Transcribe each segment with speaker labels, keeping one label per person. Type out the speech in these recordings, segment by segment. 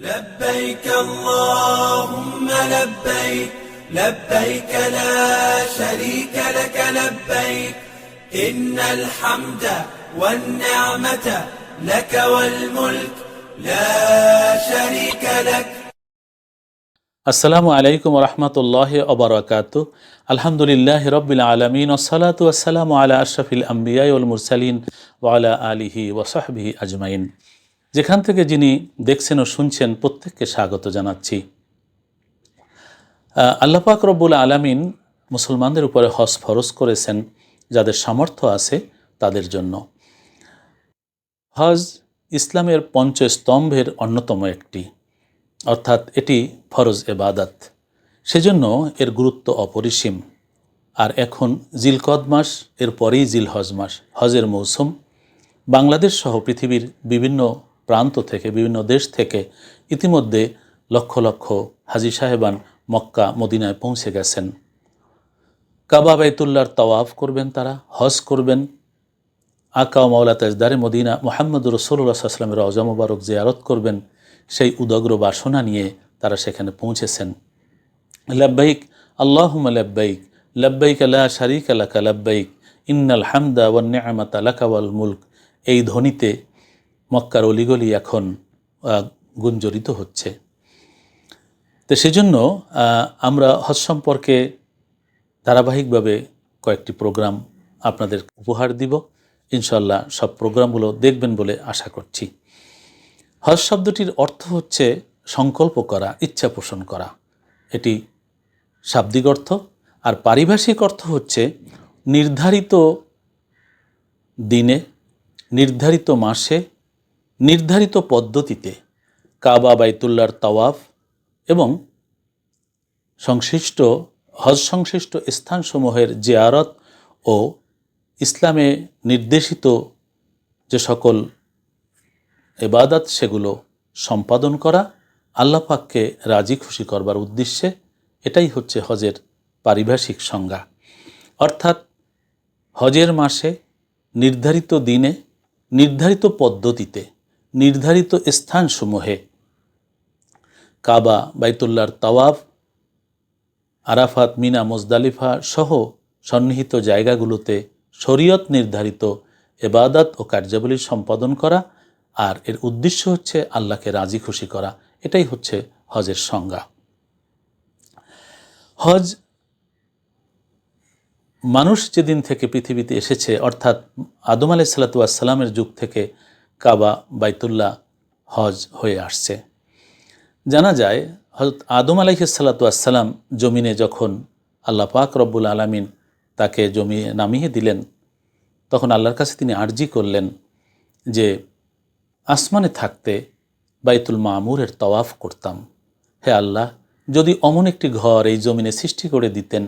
Speaker 1: لبيك اللهم لبيك لبيك لا شريك لك لبيك إن الحمد والنعمة لك والملك لا شريك لك
Speaker 2: আসসালামু আলাইকুম রহমতুল্লাহ অবরাকাত আলহামদুলিল্লাহ রবিল আলমিন ওসালাতু আসসালামু আলা আশরফিল আম্বিয়াই ওল মুরসালিন ওয়ালা আলিহি ওসাহবিহি আজমাইন যেখান থেকে যিনি দেখছেন ও শুনছেন প্রত্যেককে স্বাগত জানাচ্ছি। আহ, আল্লাহ পাক রব্বুল আলামিন মুসলমানদের উপরে হজ ফরজ করেছেন যাদের সামর্থ্য আছে তাদের জন্য। হজ ইসলামের পঞ্চস্তম্ভের অন্যতম একটি অর্থাৎ এটি ফরজ এবাদাত। সেজন্য এর গুরুত্ব অপরিসীম। আর এখন জিলকদ মাস এর পরেই জিল হজ মাস হজের মৌসুম। বাংলাদেশ সহ পৃথিবীর বিভিন্ন প্রান্ত থেকে, বিভিন্ন দেশ থেকে ইতিমধ্যে লক্ষ লক্ষ হাজি সাহেবান মক্কা, মদিনায় পৌঁছে গেছেন। কাবা বাইতুল্লার তওয়াফ করবেন তারা, হজ করবেন। আকা মাওলা তাজদারে মদিনা, মোহাম্মদ রসুল্লাহ আসলামের রজা মুবারক জিয়ারত করবেন। সেই উদগ্র বাসনা নিয়ে তারা সেখানে পৌঁছেছেন। লব্বাইক আল্লাহুম লব্বাইক লব্বাইক আল্লাহ শারিক আলাকা লব্বাইক, ইন্নাল হামদা ওয়ান নিয়ামাত আলাকা ওয়াল মুলক। এই ধ্বনিতে মক্কার অলিগলি এখন গুঞ্জরিত হচ্ছে। তো সেজন্য আমরা হজ সম্পর্কে ধারাবাহিকভাবে কয়েকটি প্রোগ্রাম আপনাদের উপহার দিব। ইনশাল্লাহ সব প্রোগ্রামগুলো দেখবেন বলে আশা করছি। হজ শব্দটির অর্থ হচ্ছে সংকল্প করা, ইচ্ছা পোষণ করা। এটি শাব্দিক অর্থ। আর পারিভাষিক অর্থ হচ্ছে নির্ধারিত দিনে, নির্ধারিত মাসে নির্ধারিত পদ্ধতিতে কাবা বাইতুল্লার তাওয়াফ এবং সংশ্লিষ্ট, হজ সংশ্লিষ্ট স্থানসমূহের জিয়ারত ও ইসলামে নির্দেশিত যে সকল এবাদাত সেগুলো সম্পাদন করা আল্লাহ পাককে রাজি খুশি করবার উদ্দেশ্যে এটাই হচ্ছে হজের পারিভাষিক সংজ্ঞা। অর্থাৎ হজের মাসে নির্ধারিত দিনে নির্ধারিত পদ্ধতিতে নির্ধারিত স্থানসমূহে। কাবা বাইতুল্লার তাওয়াফ, আরাফাত, মিনা, মোজদালিফা সহ সন্নিহিত জায়গাগুলোতে শরীয়ত নির্ধারিত এবাদাত ও কার্যাবলী সম্পাদন করা আর এর উদ্দেশ্য হচ্ছে আল্লাহকে রাজি খুশি করা। এটাই হচ্ছে হজের সংজ্ঞা। হজ মানুষ যেদিন থেকে পৃথিবীতে এসেছে, অর্থাৎ আদম আলাই সাল্লাতুয়াসাল্লামের যুগ থেকে কাবা, বাইতুল্লাহ, হজ হয়ে আসছে। জানা যায় হজরত আদম আলাইসাল্লাতুয়াসাল্লাম জমিনে যখন আল্লাহ পাক রব্বুল আলমিন তাকে জমিয়ে নামিয়ে দিলেন, তখন আল্লাহর কাছে তিনি আর্জি করলেন যে, আসমানে থাকতে বাইতুল মামুরের তওয়াফ করতাম। হে আল্লাহ, যদি অমন একটি ঘর এই জমিনে সৃষ্টি করে দিতেন,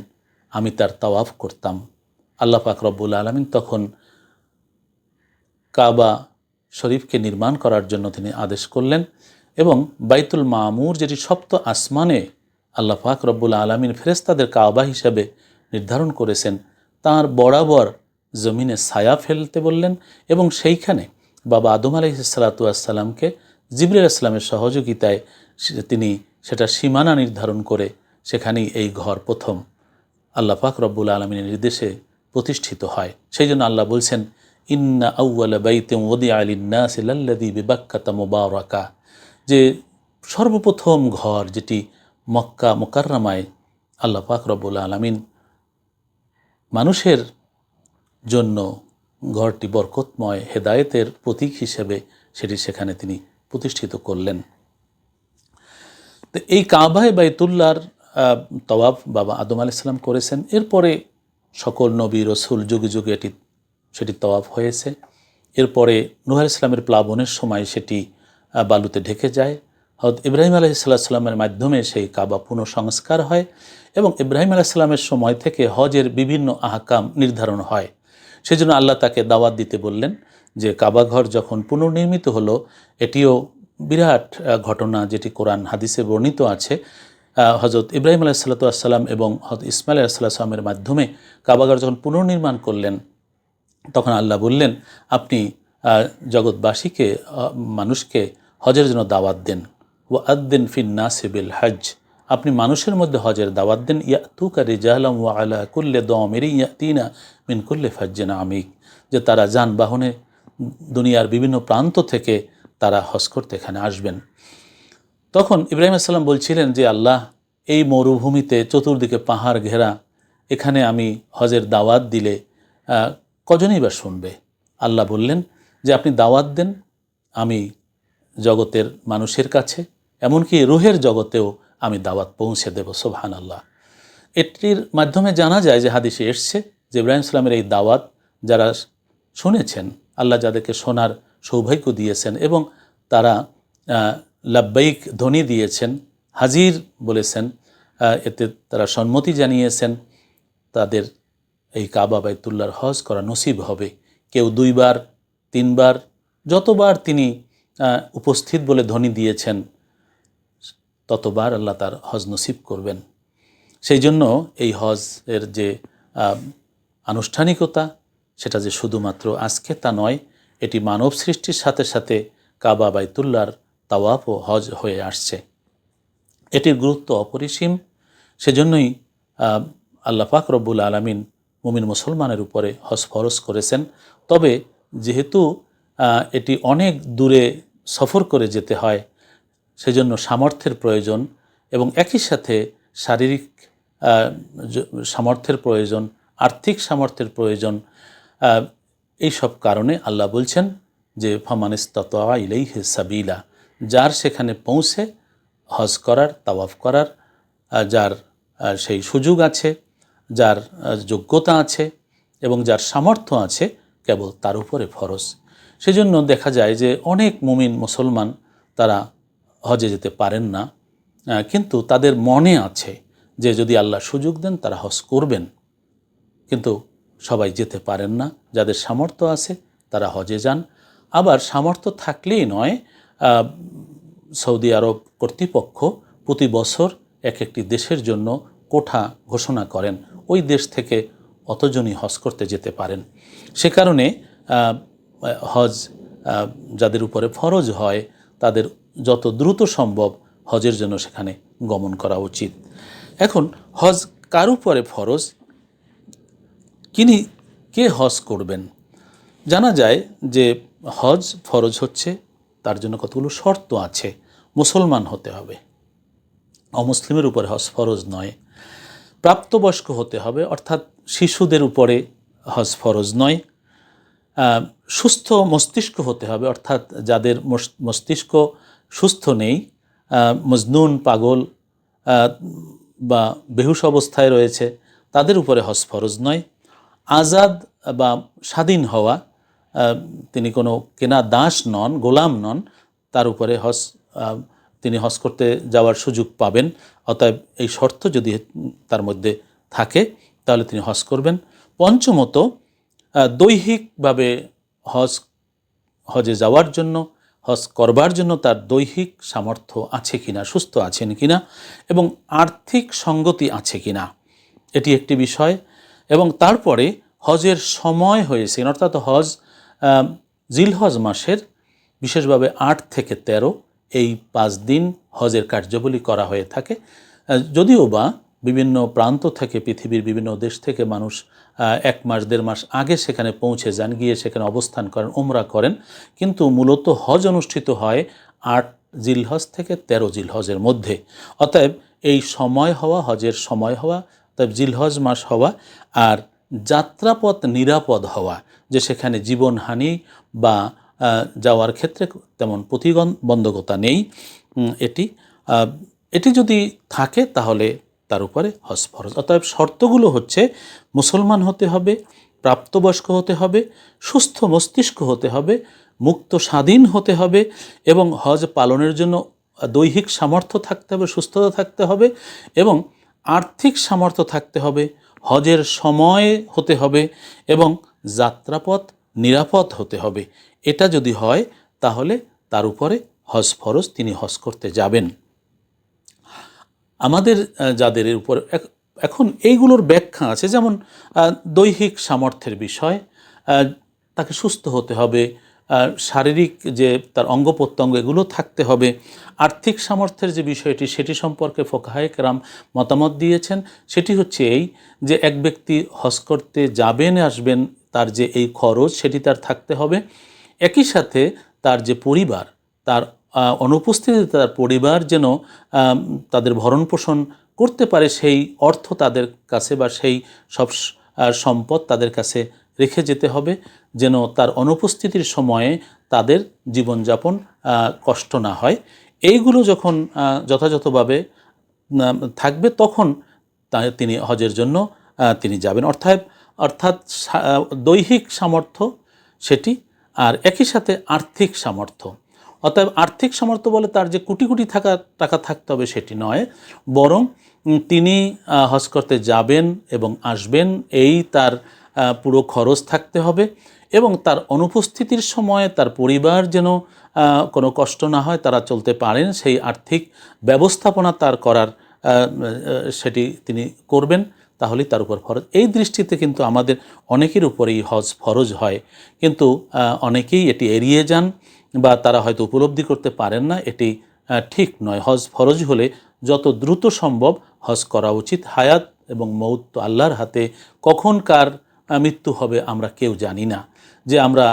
Speaker 2: আমি তার তাওয়াফ করতাম। আল্লাহ পাক রব্বুল আলমিন তখন কাবা শরীফকে নির্মাণ করার জন্য তিনি আদেশ করলেন এবং বাইতুল মামুর, যেটি সপ্ত আসমানে আল্লাহ পাক রব্বুল আলমিন ফেরেস্তাদের কাবা হিসাবে নির্ধারণ করেছেন, তার বরাবর জমিনে ছায়া ফেলতে বললেন এবং সেইখানে বাবা আদম আলি আলাইসাল্লাতুয়াসাল্লামকে জিবরুল ইসলামের সহযোগিতায় তিনি সেটা সীমানা নির্ধারণ করে সেখানেই এই ঘর প্রথম আল্লাহ পাক রব্বুল আলমিনের নির্দেশে প্রতিষ্ঠিত হয়। সেই জন্য আল্লাহ বলছেন ইন্না আউ্লা বাইতে ওদি আলিন্নাসিল্লাদি বিবাক্কাতা মোবারকা। যে সর্বপ্রথম ঘর যেটি মক্কা মোকাররামায় আল্লাহ পাক আলমিন মানুষের জন্য ঘরটি বরকতময় হেদায়েতের প্রতীক হিসেবে সেটি সেখানে তিনি প্রতিষ্ঠিত করলেন। তো এই কাবায় বাইতুল্লার আহ, তওয়াফ বাবা আদম আলাইসাল্লাম করেছেন। এরপরে সকল নবী রসুল যুগে যুগে এটি সেটি তওয়াফ হয়েছে। এরপরে নুহ ইসলামের প্লাবনের সময় সেটি বালুতে ঢেকে যায়। হয়তো ইব্রাহিম আলাইসাল্লামের মাধ্যমে সেই কাবা পুনঃসংস্কার হয় এবং ইব্রাহিম আলাইসাল্লামের সময় থেকে হজের বিভিন্ন আহকাম নির্ধারণ হয়। সেজন্য আল্লাহ তাকে দাওয়াত দিতে বললেন যে, কাবা ঘর যখন পুনর্নির্মিত হলো, এটিও বিরাট ঘটনা যেটি কোরআন হাদিসে বর্ণিত আছে। হজরত ইব্রাহিম আলাইসাল্লাতাম এবং হজরত ইসমাইল আলাইসাল্লামের মাধ্যমে কাবাঘর যখন পুনর্নির্মাণ করলেন তখন আল্লাহ বললেন, আপনি জগৎবাসীকে মানুষকে হজের জন্য দাওয়াত দেন। ও আদ্দিন ফিন নাসিবিল হজ আপনি মানুষের মধ্যে হজের দাওয়াত দেন। ইয়াতুকা রিজালাম ওয়া আলা কুল্লে দমেরি ইয়াতিনা মিন কুল্লে ফাজ্জিন আমিক। যে তারা যানবাহনে দুনিয়ার বিভিন্ন প্রান্ত থেকে তারা হজ করতে এখানে আসবেন। তখন ইব্রাহিম আসসালাম বলছিলেন যে, আল্লাহ, এই মরুভূমিতে চতুর্দিকে পাহাড় ঘেরা, এখানে আমি হজের দাওয়াত দিলে কজনই বা শুনবে? আল্লাহ বললেন যে আপনি দাওয়াত দেন, আমি জগতের মানুষের কাছে, এমনকি রুহের জগতেও আমি দাওয়াত পৌঁছে দেব সোহান আল্লাহ এটির মাধ্যমে জানা যায় যে হাদিসে এসছে যে ইব্রাহিম সালামের এই দাওয়াত যারা শুনেছেন, আল্লাহ যাদেরকে শোনার সৌভাগ্য দিয়েছেন এবং তারা লাব্বাইক ধ্বনি দিয়েছেন, হাজির বলেছেন এতে তারা সম্মতি জানিয়েছেন, তাদের এই কাবা বাইতুল্লাহর হজ করা নসিব হবে। কেউ দুইবার, তিনবার, যতবার তিনি উপস্থিত বলে ধ্বনি দিয়েছেন, ততবার আল্লাহ তার হজ নসিব করবেন। সেই জন্য এই হজের যে আনুষ্ঠানিকতা, সেটা যে শুধুমাত্র আজকে তা নয়, এটি মানব সৃষ্টির সাথে সাথে কাবা বাইতুল্লার তাওয়াফ ও হজ হয়ে আসছে। এটির গুরুত্ব অপরিসীম। সেজন্যই আল্লাহ পাক রব্বুল আলমিন মুমিন মুসলমানের উপরে হজ ফরজ করেছেন। তবে যেহেতু এটি অনেক দূরে সফর করে যেতে হয়, সেজন্য সামর্থ্যের প্রয়োজন এবং একই সাথে শারীরিক সামর্থ্যের প্রয়োজন, আর্থিক সামর্থ্যের প্রয়োজন এই সব কারণে আল্লাহ বলছেন যে ফমানিস্তা ইলেই সাবিলা যার সেখানে পৌঁছে হজ করার, তাওয়াফ করার যার সেই সুযোগ আছে। যার যোগ্যতা আছে এবং যার সামর্থ্য আছে কেবল তার উপরে ফরজ সেজন্য দেখা যায় যে অনেক মুমিন মুসলমান তারা হজে যেতে পারেন না কিন্তু তাদের মনে আছে যে যদি আল্লাহ সুযোগ দেন তারা হজ করবেন। কিন্তু সবাই যেতে পারেন না, যাদের সামর্থ্য আছে তারা হজে যান। আবার সামর্থ্য থাকলেই নয় সৌদি আরব কর্তৃপক্ষ প্রতি বছর এক একটি দেশের জন্য কোঠা ঘোষণা করেন। ওই দেশ থেকে অতজনই হজ করতে যেতে পারেন। সে কারণে হজ যাদের উপরে ফরজ হয়, তাদের যত দ্রুত সম্ভব হজের জন্য সেখানে গমন করা উচিত। এখন, হজ কার উপরে ফরজ? কিনি, কে হজ করবেন? জানা যায় যে হজ ফরজ হচ্ছে, তার জন্য কতগুলো শর্ত আছে। মুসলমান হতে হবে। অমুসলিমের উপরে হজ ফরজ নয়। প্রাপ্তবয়স্ক হতে হবে, অর্থাৎ শিশুদের উপরে হজ ফরজ নয়। সুস্থ মস্তিষ্ক হতে হবে, অর্থাৎ যাদের মস্তিষ্ক সুস্থ নেই মজনুন, পাগল বা বেহুশ অবস্থায় রয়েছে, তাদের উপরে হজ ফরজ নয়। আজাদ বা স্বাধীন হওয়া তিনি কোনো কেনা দাস নন, গোলাম নন, তার উপরে হজ তিনি হজ করতে যাওয়ার সুযোগ পাবেন। অতএব এই শর্ত যদি তার মধ্যে থাকে, তাহলে তিনি হজ করবেন। পঞ্চমত দৈহিকভাবে হজ, হজে যাওয়ার জন্য, হজ করবার জন্য তার দৈহিক সামর্থ্য আছে কিনা, সুস্থ আছেন কিনা, এবং আর্থিক সঙ্গতি আছে কিনা, এটি একটি বিষয়। এবং তারপরে হজের সময় হয়েছে, অর্থাৎ হজ জিলহজ মাসের বিশেষভাবে আট থেকে তেরো এই পাঁচ দিন হজের কার্যাবলী করা হয়ে থাকে। যদিও বা বিভিন্ন প্রান্ত থেকে, পৃথিবীর বিভিন্ন দেশ থেকে মানুষ এক মাস, দেড় মাস আগে সেখানে পৌঁছে যান, গিয়ে সেখানে অবস্থান করেন ওমরা করেন। কিন্তু মূলত হজ অনুষ্ঠিত হয় আট জিলহজ থেকে তেরো জিলহজের মধ্যে। অতএব এই সময় হওয়া, হজের সময় হওয়া, অতএব জিলহজ মাস হওয়া আর যাত্রাপথ নিরাপদ হওয়া, যে সেখানে জীবনহানি বা যাওয়ার ক্ষেত্রে তেমন প্রতিবন্ধকতা নেই। এটি এটি যদি থাকে তাহলে তার উপরে হজ ফরজ অতএব শর্তগুলো হচ্ছে মুসলমান হতে হবে, প্রাপ্তবয়স্ক হতে হবে, সুস্থ মস্তিষ্ক হতে হবে, মুক্ত স্বাধীন হতে হবে এবং হজ পালনের জন্য দৈহিক সামর্থ্য থাকতে হবে, সুস্থতা থাকতে হবে এবং আর্থিক সামর্থ্য থাকতে হবে, হজের সময় হতে হবে এবং যাত্রাপথ নিরাপদ হতে হবে। এটা যদি হয়, তাহলে তার উপরে হজ ফরজ তিনি হজ করতে যাবেন। আমাদের যাদের উপর এখন এইগুলোর ব্যাখ্যা আছে। যেমন দৈহিক সামর্থ্যের বিষয় তাকে সুস্থ হতে হবে শারীরিক যে তার অঙ্গ প্রত্যঙ্গ, এগুলো থাকতে হবে। আর্থিক সামর্থ্যের যে বিষয়টি, সেটি সম্পর্কে ফোকাহায় কেরাম মতামত দিয়েছেন। সেটি হচ্ছে এই যে এক ব্যক্তি হজ করতে যাবেন, আসবেন, তার যে এই খরচ, সেটি তার থাকতে হবে। একই সাথে তার যে পরিবার, তার অনুপস্থিতিতে তার পরিবার যেন তাদের ভরণ পোষণ করতে পারে, সেই অর্থ তাদের কাছে বা সেই সব সম্পদ তাদের কাছে রেখে যেতে হবে যেন তার অনুপস্থিতির সময়ে তাদের জীবনযাপন কষ্ট না হয়। এইগুলো যখন যথাযথভাবে থাকবে তখন তিনি হজের জন্য তিনি যাবেন। অর্থাৎ অর্থাৎ দৈহিক সামর্থ্য সেটি আর একই সাথে আর্থিক সামর্থ্য। অতএব আর্থিক সামর্থ্য বলে তার যে কোটি কোটি থাকা, টাকা থাকতে হবে সেটি নয়। বরং তিনি হজ করতে যাবেন এবং আসবেন, এই তার পুরো খরচ থাকতে হবে এবং তার অনুপস্থিতির সময় তার পরিবার যেন কোনো কষ্ট না হয়, তারা চলতে পারেন, সেই আর্থিক ব্যবস্থাপনা তার করার সেটি তিনি করবেন, তাহলেই তার উপর ফরজ। এই দৃষ্টিতে কিন্তু আমাদের অনেকের উপরেই হজ ফরজ হয়। কিন্তু অনেকেই এটি এড়িয়ে যান বা তারা হয়তো উপলব্ধি করতে পারেন না, এটি ঠিক নয়। হজ ফরজ হলে যত দ্রুত সম্ভব হজ করা উচিত। হায়াত এবং মৌত আল্লাহর হাতে। কখন কার মৃত্যু হবে আমরা কেউ জানি না যে আমরা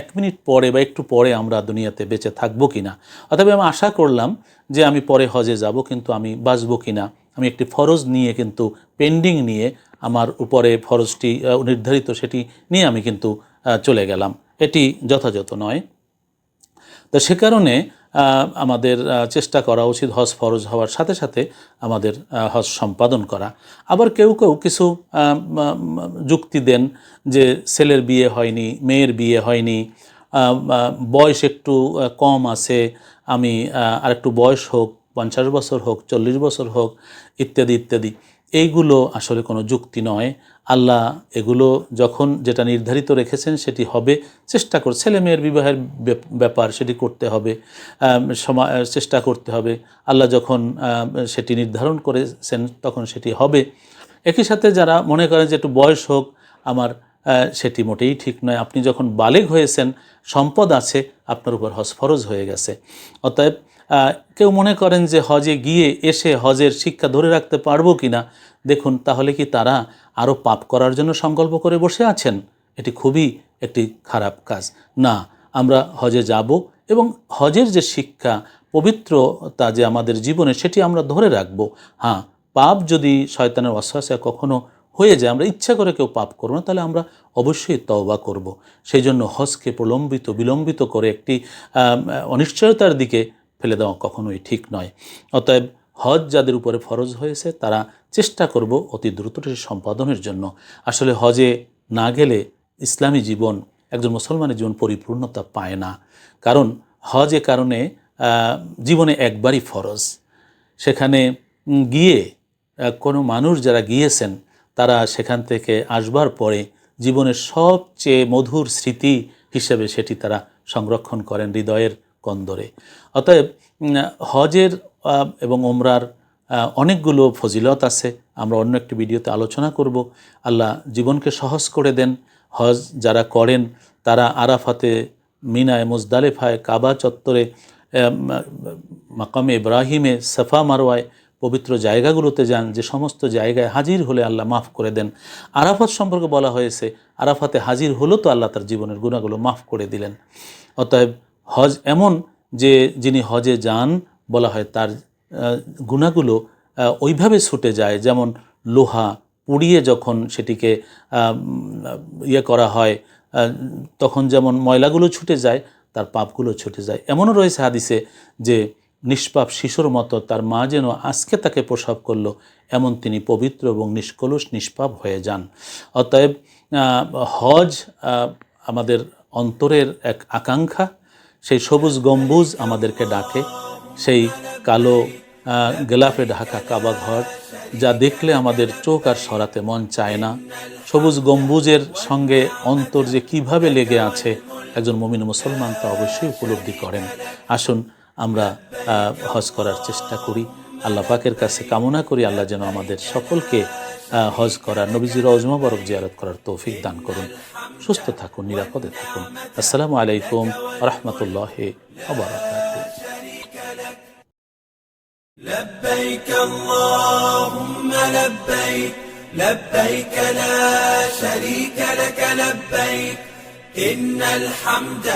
Speaker 2: এক মিনিট পরে বা একটু পরে আমরা দুনিয়াতে বেঁচে থাকব কি না অথবা আমি আশা করলাম যে আমি পরে হজে যাব, কিন্তু আমি বাঁচবো কি না আমি একটি ফরজ নিয়ে কিন্তু পেন্ডিং নিয়ে আমার উপরে ফরজটি নির্ধারিত সেটি নিয়ে আমি কিন্তু চলে গেলাম। এটি যথাযথ নয়। তো সে কারণে আমাদের চেষ্টা করা উচিত হজ ফরজ হওয়ার সাথে সাথে আমাদের হজ সম্পাদন করা। আবার কেউ কেউ কিছু যুক্তি দেন যে ছেলের বিয়ে হয়নি, মেয়ের বিয়ে হয়নি বয়স একটু কম আছে, আমি আর একটু বয়স হোক, পঞ্চাশ বছর হোক, চল্লিশ বছর হোক, ইত্যাদি ইত্যাদি। এইগুলো আসলে কোনো যুক্তি নয়। আল্লাহ এগুলো যখন যেটা নির্ধারিত রেখেছেন সেটি হবে। চেষ্টা কর, ছেলে মেয়ের বিবাহের ব্যাপার সেটি করতে হবে। সমা- চেষ্টা করতে হবে। আল্লাহ যখন সেটি নির্ধারণ করেছেন তখন সেটি হবে। একই সাথে যারা মনে করেন যে একটু বয়স হোক, আমার সেটি মোটেই ঠিক নয়। আপনি যখন বালেগ হয়েছেন, সম্পদ আছে, আপনার উপর হজ ফরজ হয়ে গেছে। অতএব কেউ মনে করেন যে হজে গিয়ে এসে হজের শিক্ষা ধরে রাখতে পারব কি না দেখুন, তাহলে কি তারা আরও পাপ করার জন্য সংকল্প করে বসে আছেন? এটি খুবই একটি খারাপ কাজ। না, আমরা হজে যাব এবং হজের যে শিক্ষা, পবিত্রতা যে আমাদের জীবনে, সেটি আমরা ধরে রাখব। হ্যাঁ পাপ যদি শয়তানের অশ্বাসে কখনো হয়ে যায়, আমরা ইচ্ছা করে কেউ পাপ করব না, তাহলে আমরা অবশ্যই তওবা করব। সেই জন্য হজকে প্রলম্বিত, বিলম্বিত করে একটি অনিশ্চয়তার দিকে ফেলে দেওয়া কখনোই ঠিক নয়। অতএব হজ যাদের উপরে ফরজ হয়েছে, তারা চেষ্টা করব অতি দ্রুত সম্পাদনের জন্য। আসলে হজে না গেলে ইসলামী জীবন, একজন মুসলমানের জীবন পরিপূর্ণতা পায় না। কারণ হজ এ কারণে জীবনে একবারই ফরজ। সেখানে গিয়ে কোনো মানুষ যারা গিয়েছেন, তারা সেখান থেকে আসবার পরে জীবনের সবচেয়ে মধুর স্মৃতি হিসেবে সেটি তারা সংরক্ষণ করেন। হৃদয়ের কন্দরে। অতএব হজের এবং ওমরার অনেকগুলো ফজিলত আছে। আমরা অন্য একটি ভিডিওতে আলোচনা করব। আল্লাহ জীবনকে সহজ করে দেন। হজ যারা করেন, তারা আরাফাতে, মিনায় মুজদালেফায়, কাবা চত্বরে মাকামে ইব্রাহিমে, সাফা মারোয়ায় পবিত্র জায়গাগুলোতে যান। যে সমস্ত জায়গায় হাজির হলে আল্লাহ মাফ করে দেন। আরাফাত সম্পর্কে বলা হয়েছে, আরাফাতে হাজির হলো তো আল্লাহ তার জীবনের গুণাগুলো মাফ করে দিলেন। অতএব হজ এমন যে যিনি হজে যান বলা হয় তার গুণাগুলো ওইভাবে ছুটে যায়। যেমন লোহা পুড়িয়ে যখন সেটিকে ইয়ে করা হয় তখন যেমন ময়লাগুলো ছুটে যায়, তার পাপগুলো ছুটে যায়। এমনও রয়েছে হাদিসে যে নিষ্পাপ শিশুর মতো তার মা যেন আজকে তাকে প্রসব করল, এমন তিনি পবিত্র এবং নিষ্কলুষ, নিষ্পাপ হয়ে যান। অতএব হজ আমাদের অন্তরের এক আকাঙ্ক্ষা সেই সবুজ গম্বুজ আমাদেরকে ডাকে, সেই কালো গেলাফে ঢাকা কাবা ঘর, যা দেখলে আমাদের চোখ আর সরাতে মন চায় না। সবুজ গম্বুজের সঙ্গে অন্তর যে কীভাবে লেগে আছে, একজন মমিন মুসলমান তা অবশ্যই উপলব্ধি করেন। আসুন, আমরা হজ করার চেষ্টা করি। আল্লাহ পাকের কাছে কামনা করি, আল্লাহ যেন আমাদের সকলকে হজ করার নবীজির রজমা বরক জিয়ারত করার তৌফিক দান করুন সুস্থ থাকুন নিরাপদে থাকুন আসসালামু আলাইকুম রহমতুল্লাহ
Speaker 1: لبيك اللهم لبيك لبيك لا شريك لك لبيك إن الحمد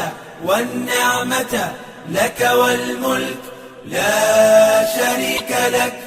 Speaker 1: والنعمة لك والملك لا شريك لك